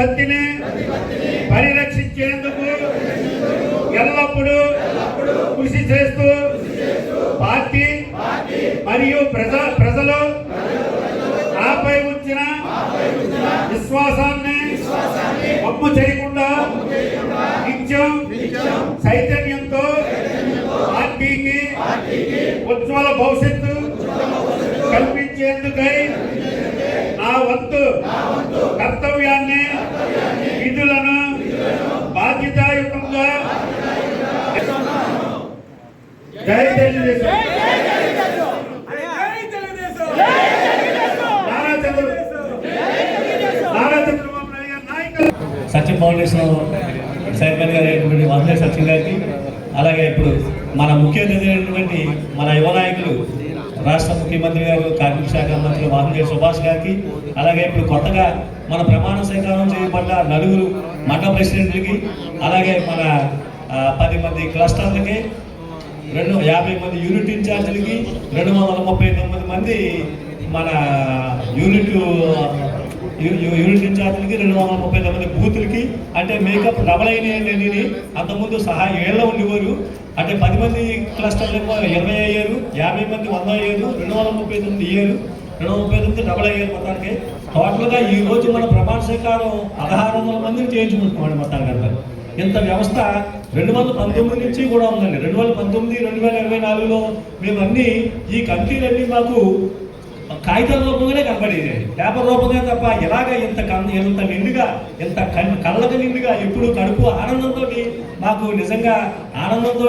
ప్రతిపత్తిని పరిరక్షించేందుకు ఎల్లప్పుడూ కృషి చేస్తూ పార్టీ మరియు ప్రజా ప్రజలు నాపై ఉంచిన విశ్వాసాన్ని అప్పు చేయకుండా నిత్యం చైతన్యంతో పార్టీకి ఉజ్వల భవిష్యత్తు కల్పించేందుకై వంతు కర్తవ్యాన్ని విధులను బాధ్యతాయుతంగా జై తెలుగుదేశం. నారా చంద్ర గారి ఫౌండేషన్ చైర్మన్ గారు అయినటువంటి వాసుదేవ గారికి అలాగే ఇప్పుడు మన ముఖ్య అతిథి అయినటువంటి మన యువ నాయకులు రాష్ట్ర ముఖ్యమంత్రి గారు కార్మిక శాఖ మంత్రి వాసుదేవ సుభాష్ గారికి అలాగే ఇప్పుడు కొత్తగా మన ప్రమాణ స్వీకారం చేయబడ్డ నలుగురు మండల ప్రెసిడెంట్లకి అలాగే మన పది మంది క్లస్టర్లకి రెండు యాభై మంది యూనిట్ ఇన్ఛార్జీలకి రెండు వందల ముప్పై తొమ్మిది మంది మన యూనిట్ యూనిట్ ఇన్ఛార్జీలకి రెండు వందల ముప్పై తొమ్మిది బూతులకి అంటే మేకప్ డబల్ అయినాయి అంతకుముందు సహాయం ఏళ్ళ ఉండేవారు. అంటే పది మంది క్లస్టర్లు ఇరవై అయ్యారు యాభై మంది వంద అయ్యారు రెండు వందల ముప్పై తొమ్మిది అయ్యారు రెండు వందల ముప్పై తొమ్మిది డబల్ అయ్యారు మొత్తానికి. టోటల్గా ఈ రోజు మన ప్రమాణ స్వీకారం పదహారు వందల మందిని చేయించుకుంటున్నామండి మొత్తానికి అంతా. ఇంత వ్యవస్థ రెండు వందల పంతొమ్మిది నుంచి కూడా ఉందండి. రెండు వేల పంతొమ్మిది రెండు వేల ఇరవై నాలుగులో మేము ఈ కమిటీలన్నీ మాకు కాగితాల రూపంగానే కనబడేది. పేపర్ రూపంగా తప్ప ఎలాగ ఇంత కన్- ఇంత నిండుగా ఇంత కన్- కళ్ళకు నిండుగా ఎప్పుడు కడుపు ఆనందంతో మాకు నిజంగా ఆనందంతో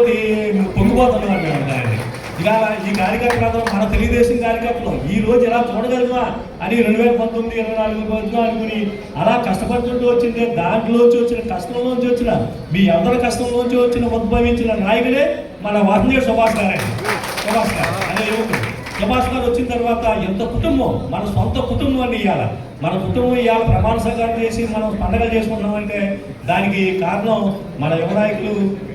పొంగిపోతున్నాం మేము ఇలా ఈ కార్యకర్తలు మన తెలుగుదేశం కార్యకర్తలు ఈ రోజు ఎలా చూడగలమా అని రెండు వేల పంతొమ్మిది ఇరవై నాలుగు రోజులు అనుకుని అలా కష్టపడుతుంటూ వచ్చింది. దాంట్లోంచి వచ్చిన కష్టంలోంచి వచ్చిన మీ అందరి కష్టంలోంచి వచ్చిన ఉద్భవించిన నాయకుడే మన వాసుదేవ్ సుభాష్ గారండి సుభాష్ గారు అనే యువకుడు. సుభాష్ గారు వచ్చిన తర్వాత ఎంత కుటుంబం? మన సొంత కుటుంబం అని ఇవ్వాలి మన కుటుంబం ఇవాళ ప్రమాణ చేసి మనం పండగలు చేసుకుంటున్నామంటే దానికి కారణం మన యువ నాయకులు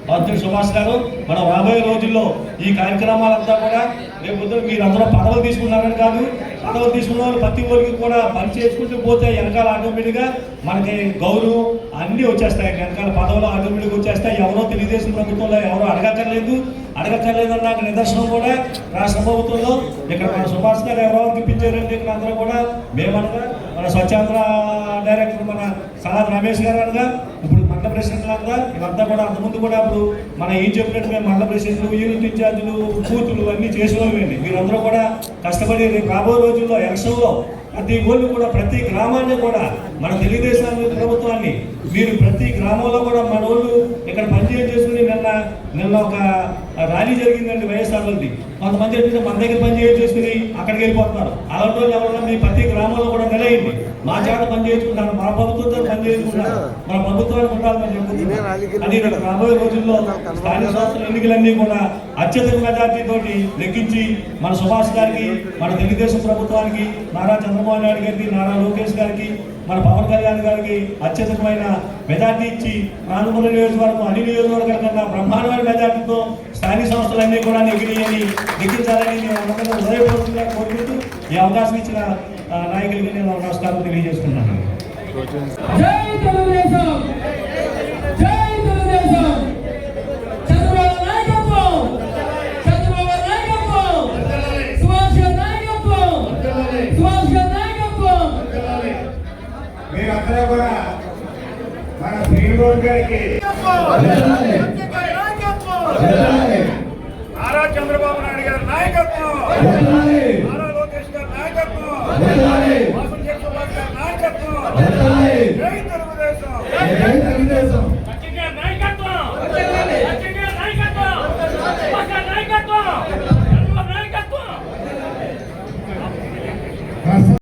అధ్యక్షుడు సుభాష్ గారు. మనం రాబోయే రోజుల్లో ఈ కార్యక్రమాలంతా కూడా రేపు పొద్దున మీరు అందరూ పదవులు తీసుకున్నారని కాదు పదవులు తీసుకున్న వాళ్ళు ప్రతి ఊరికి కూడా పని చేసుకుంటూ పోతే వెనకాల ఆటోమేటిక్గా మనకి గౌరవం అన్నీ వచ్చేస్తాయి. వెనకాల పదవులు ఆటోమేటిక్గా వచ్చేస్తాయి. ఎవరో తెలుగుదేశం ప్రభుత్వంలో ఎవరో అడగక్కర్లేదు. అడగక్కర్లేదని నాకు నిదర్శనం కూడా రాష్ట్ర ప్రభుత్వంలో. ఇక్కడ మన సుభాష్ గారు ఎవరో తెప్పించారంటే ఇక్కడ అందరూ కూడా. మేమనగా మన స్వచ్ఛాంధ్ర డైరెక్టర్ మన సార్ రమేష్ గారు అనగా ఇప్పుడు మండల ఇదంతా కూడా అంతకుముందు కూడా ఇప్పుడు మన ఏం చెప్పినట్టు మేము మండల ప్రెసిడెంట్లు యూనిట్ ఇన్ఛార్జీలు కూతులు అన్నీ చేసేవాళ్ళండి మీరందరూ కూడా కష్టపడి రేపు రాబోయే రోజుల్లో ఎలక్షన్లో ప్రతి ఊళ్ళు కూడా ప్రతి గ్రామాన్ని కూడా మన తెలుగుదేశం ప్రభుత్వాన్ని మీరు ప్రతి గ్రామంలో కూడా మన ఊళ్ళు ఇక్కడ పనిచేయం చేసుకుని నిన్న నిన్న ఒక ర్యాలీ జరిగిందండి వైఎస్ఆర్ వాళ్ళది కొంతమంది ఏంటంటే మన దగ్గర పనిచేయం చేసుకుని అక్కడికి వెళ్ళిపోతున్నారు. అలాంటి వాళ్ళు ఎవరైనా మీ ప్రతి గ్రామంలో నిలయండి మా చేత పని చేసుకుంటారు మా ప్రభుత్వంతో పని చేసుకుంటారు మన ప్రభుత్వానికి ఉండాలని చెప్పుకుంటున్నాం అది రేపు రాబోయే రోజుల్లో స్థానిక సంస్థల ఎన్నికలన్నీ కూడా అత్యధిక మెజార్టీ తోటి లెక్కించి మన సుభాష్ గారికి మన తెలుగుదేశం ప్రభుత్వానికి నారా చంద్రబాబు నాయుడు గారికి నారా లోకేష్ గారికి మన పవన్ కళ్యాణ్ గారికి అత్యధికమైన మెజార్టీ ఇచ్చి నానుమల నియోజకవర్గం అన్ని నియోజకవర్గాల కన్నా బ్రహ్మాండమైన మెజార్టీతో స్థానిక సంస్థలన్నీ కూడా నెగ్గినాయని నెగ్గించాలని నేను హృదయపూర్వకంగా కోరుకుంటూ ఈ అవకాశం ఇచ్చిన నాయకులకి నేను నమస్కారం తెలియజేస్తున్నాను. జై తెలుగుదేశం! తెలుగుదేశం! మీరందరూ కూడా మన గారికి నారా చంద్రబాబు నాయుడు గారి నాయకత్వం!